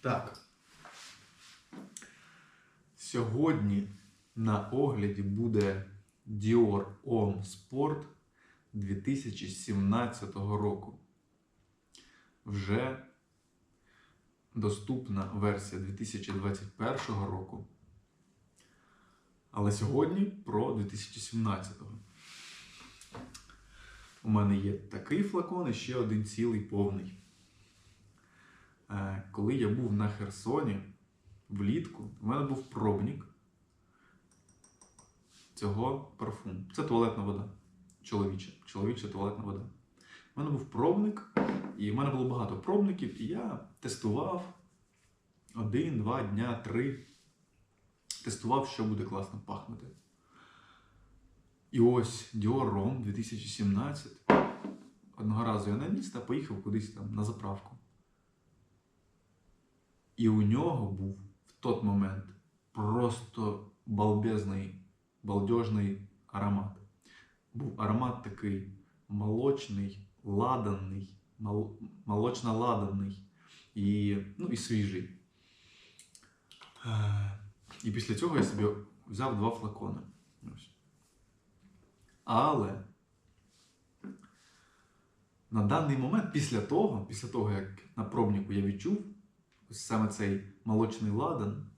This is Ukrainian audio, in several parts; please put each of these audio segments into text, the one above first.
Так. Сьогодні на огляді буде Dior Homme Sport 2017 року. Вже доступна версія 2021 року. Але сьогодні про 2017. У мене є такий флакон і ще один цілий повний. Е, Коли я був на Херсоні влітку, у мене був пробник цього парфуму. Це туалетна вода. Чоловіча. Чоловіча туалетна вода. У мене був пробник, і в мене було багато пробників, і я тестував один, два дня, три. Тестував, що буде класно пахнути. І ось Homme 2017. Одного разу я наніс та поїхав кудись там на заправку. І у нього був в той момент просто балбезний, балдежний аромат. Був аромат такий молочний, ладаний, мол- молочно-ладаний і, ну, і свіжий. І після цього я собі взяв два флакони. Ось. Але на даний момент, після того, після того, як на пробнику я відчув ось саме цей молочний ладан,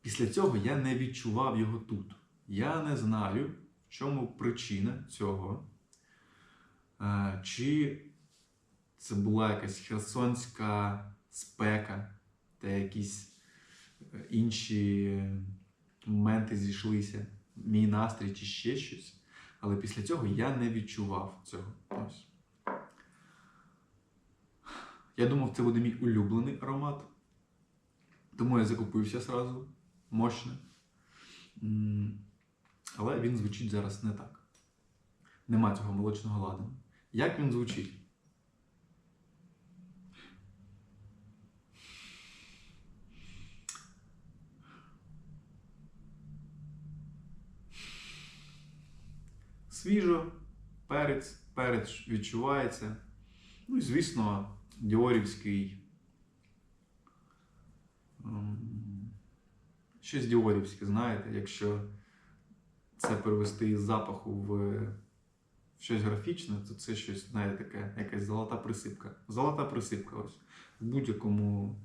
після цього я не відчував його тут. Я не знаю, в чому причина цього. Е, Чи це була якась херсонська спека та якісь е, інші моменти зійшлися, мій настрій чи ще щось. Але після цього я не відчував цього. Ось. Я думав, це буде мій улюблений аромат. Тому я закупився сразу. Мощно. Але він звучить зараз не так. Нема цього молочного ладану. Як він звучить? Свіжо, перець, перець відчувається. Ну і, звісно, діорівський. Щось діорівське, знаєте, якщо це перевести із запаху в щось графічне, то це щось, знаєте, таке, якась золота присипка. Золота присипка ось. В будь-якому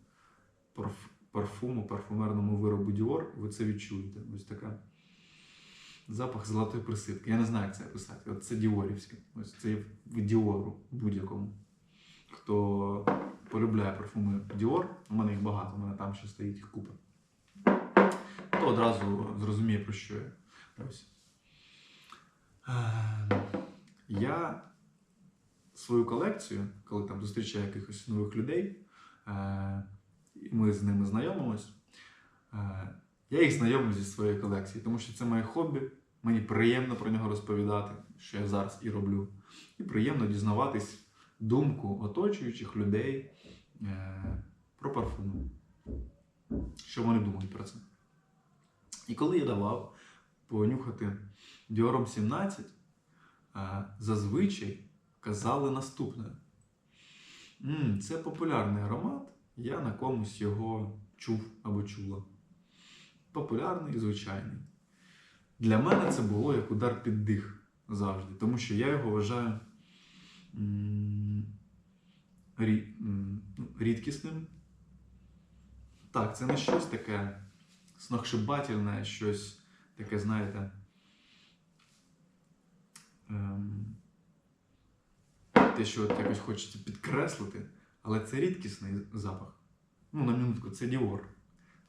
парф- парфуму, парфумерному виробу Dior ви це відчуєте. Ось така запах золотої присипки. Я не знаю, як це описати. От це діорівське. Ось це в Діору будь-якому. Хто полюбляє парфуми Dior, у мене їх багато, у мене там ще стоїть їх купа. То одразу зрозуміє, про що я. Ось. Е, Я свою колекцію, коли там зустрічаю якихось нових людей, е, і ми з ними знайомимось, е, я їх знайомлю зі своєю колекцією, тому що це моє хобі. Мені приємно про нього розповідати, що я зараз і роблю. І приємно дізнаватись думку оточуючих людей е, про парфуми. Що вони думають про це. І коли я давав понюхати Діором 17, е, зазвичай казали наступне: «М, це популярний аромат, я на комусь його чув або чула. Популярний і звичайний. Для мене це було як удар під дих завжди, тому що я його вважаю рідкісним. Так, це не щось таке сногсшибательне, щось таке, знаєте. Ем, те, що от якось хочеться підкреслити, але це рідкісний запах. Ну, на минутку, це Діор.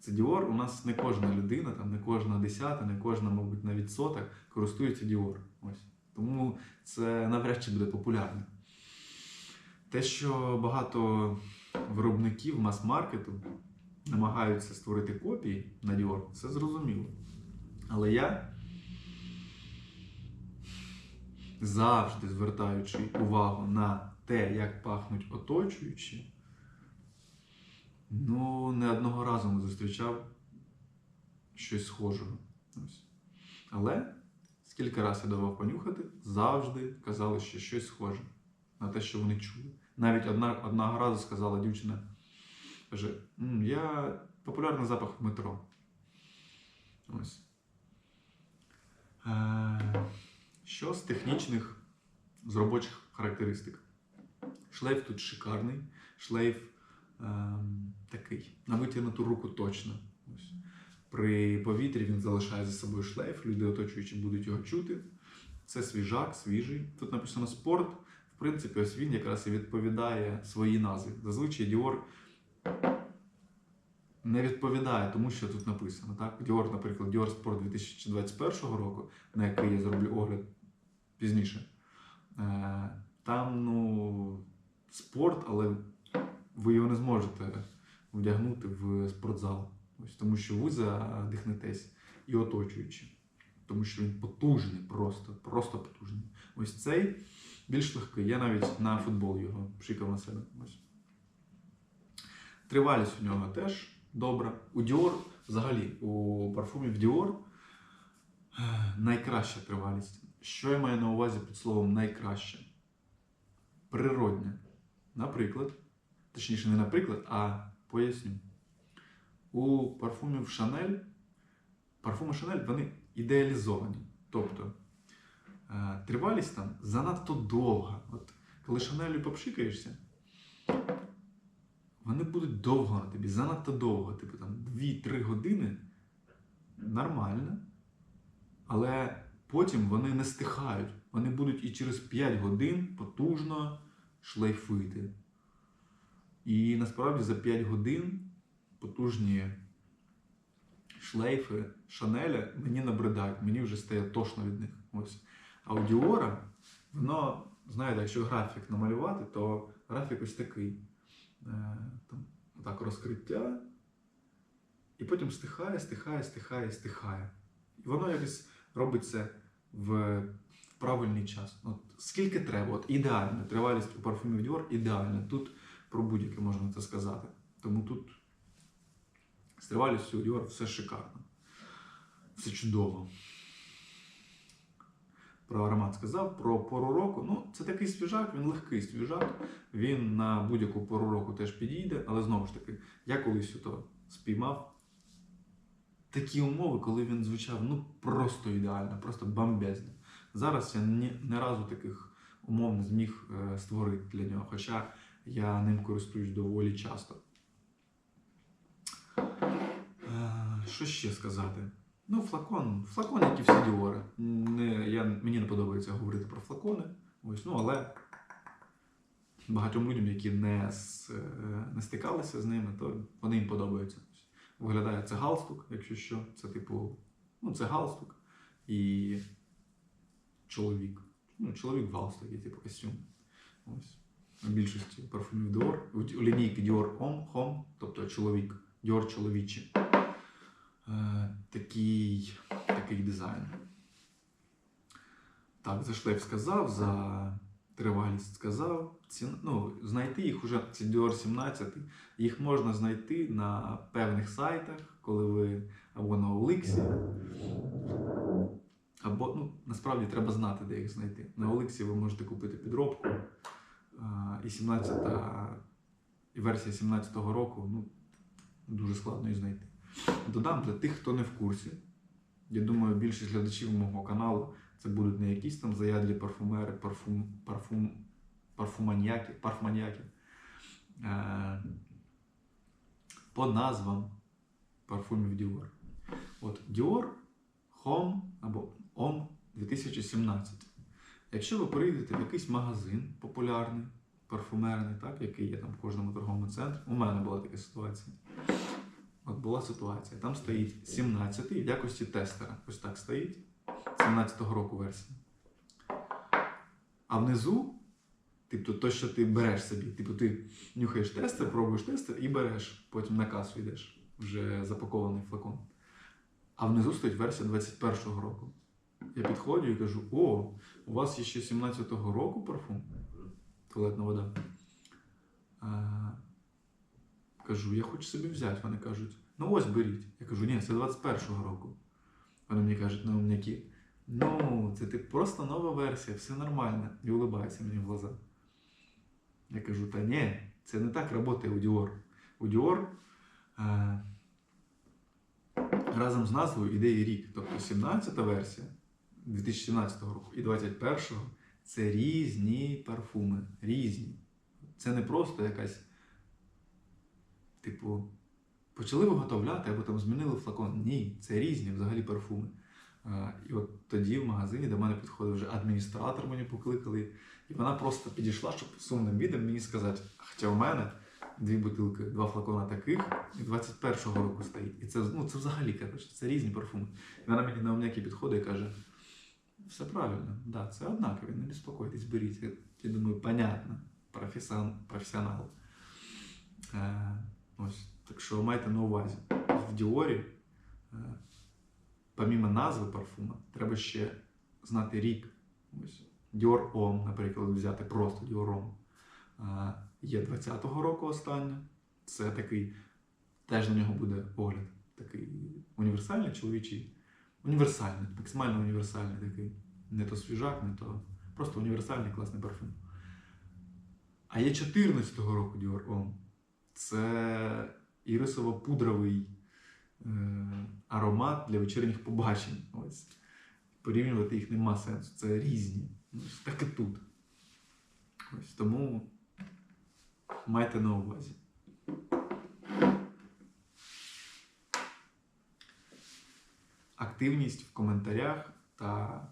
Це Діор, у нас не кожна людина, там, не кожна десята, не кожна, мабуть, навіть сота користується Діор. Ось. Тому це навряд чи буде популярно. Те, що багато виробників мас-маркету намагаються створити копії на Dior, це зрозуміло. Але я завжди звертаючи увагу на те, як пахнуть оточуючі, ну, не одного разу не зустрічав щось схожого. Ось. Але скільки разів я давав понюхати, завжди казали, що щось схоже на те, що вони чули. Навіть одна, одного разу сказала дівчина, Каже, я популярний запах в метро. Ось. Е, що з технічних, з робочих характеристик? Шлейф тут шикарний. Шлейф ем, такий. На витягнуту руку точно. Ось. При повітрі він залишає за собою шлейф, люди оточуючі будуть його чути. Це свіжак, свіжий. Тут написано спорт. В принципі, ось він якраз і відповідає своїй назві. Зазвичай Dior не відповідає тому, що тут написано. Так? Dior, наприклад, Dior Sport 2021 року, на який я зроблю огляд пізніше. Е, Там, ну, спорт, але ви його не зможете вдягнути в спортзал. Ось, тому що ви задихнетесь і оточуючи. Тому що він потужний, просто, просто потужний. Ось цей більш легкий. Я навіть на футбол його пшикав на себе. Тривалість у нього теж добра. У Dior, взагалі, у парфумів Dior е, найкраща тривалість. Що я маю на увазі під словом найкраще? Природня. Наприклад, точніше, не наприклад, а поясню. У парфумів Chanel, парфуми Chanel, вони ідеалізовані. Тобто тривалість там занадто довга. От коли Шанелю попшикаєшся, вони будуть довго на тобі, занадто довго, типу там 2-3 години нормально, але потім вони не стихають. Вони будуть і через 5 годин потужно шлейфити. І насправді за 5 годин потужні шлейфи Шанеля мені набридають, мені вже стає тошно від них. Ось. А у Діора, воно, знаєте, якщо графік намалювати, то графік ось такий. Е, Там, так, розкриття. І потім стихає, стихає, стихає, стихає. І воно якось робиться в, правильний час. От скільки треба, от ідеально. Тривалість у парфумів Dior ідеальна. Тут про будь-яке можна це сказати. Тому тут з тривалістю Dior все шикарно. Все чудово. Про аромат сказав, про пору року. Ну, це такий свіжак, він легкий свіжак. Він на будь-яку пору року теж підійде, але знову ж таки, я колись то спіймав такі умови, коли він звучав ну просто ідеально, просто бомбезно. Зараз я ні, не разу таких умов не зміг е, створити для нього, хоча я ним користуюсь доволі часто. Е, Що ще сказати? Ну, флакон. Флакон, як і всі діори. Не, я, мені не подобається говорити про флакони. Ось, ну, але багатьом людям, які не, е, не стикалися з ними, то вони їм подобаються. Виглядає це галстук, якщо що. Це типу, ну, це галстук і чоловік. Ну, чоловік в галстукі, типу костюм. Ось. У більшості парфумів Dior, у, лінійки Dior Homme, тобто чоловік, Dior чоловічий. Е, такий, такий дизайн. Так, за шлейф сказав, за тривалість сказав. Ціна, ну, знайти їх уже це Dior 17. Їх можна знайти на певних сайтах, коли ви або на Оликсі. Або ну, насправді треба знати, де їх знайти. На Оликсі ви можете купити підробку. І 17 і версія 17-го року ну, дуже складно її знайти. Додам для тих, хто не в курсі. Я думаю, більшість глядачів мого каналу це будуть не якісь там заядлі парфумери, парфум, парфум, парфуманіяки, парфманіяки. Е, по назвам парфумів Dior. От Dior Homme або Homme 2017. Якщо ви прийдете в якийсь магазин популярний, парфумерний, так, який є там в кожному торговому центрі, у мене була така ситуація. Була ситуація. Там стоїть 17-й в якості тестера. Ось так стоїть. 17-го року версія. А внизу, тобто то, що ти береш собі, типу ти нюхаєш тестер, пробуєш тестер і береш, потім на касу йдеш, вже запакований флакон. А внизу стоїть версія 21-го року. Я підходжу і кажу: о, у вас є ще 17-го року парфум? Туалетна вода. А, кажу, я хочу собі взяти. Вони кажуть, ну ось беріть. Я кажу, ні, це 21-го року. Вони мені кажуть, ну м'які. Ну, це ти просто нова версія, все нормально. І улибаються мені в глаза. Я кажу, та ні, це не так працює у Dior. у Dior е, разом з назвою іде і рік. Тобто 17-та версія 2017 року і 21-го це різні парфуми. Різні. Це не просто якась, типу, почали виготовляти або там змінили флакон. Ні, це різні взагалі парфуми. І от тоді в магазині до мене підходив вже адміністратор, мені покликали, і вона просто підійшла, щоб сумним відом мені сказати, хоча в мене дві бутилки, два флакона таких, і 21-го року стоїть. І це, ну, це взагалі коротше, це різні парфуми. І вона мені на омняки підходить і каже: все правильно, да, це однакові, не безпокойтесь, беріть. Я, я думаю, понятно, професіонал. Е, ось, так що майте на увазі, в Діорі, е, помімо назви парфума, треба ще знати рік. Ось, Dior Homme, наприклад, взяти просто Dior Homme. Е, Є 20-го року остання. Це такий, теж на нього буде огляд. Такий універсальний чоловічий. Універсальний, максимально універсальний такий. Не то свіжак, не то просто універсальний класний парфум. А є 14-го року Dior Homme. Це ірисово-пудровий е, аромат для вечірніх побачень. Ось. Порівнювати їх нема сенсу. Це різні. Ось Так і тут. Ось тому майте на увазі. Активність в коментарях та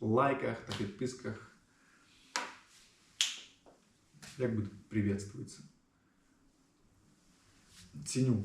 лайках та підписках як буде приветствується. Ціню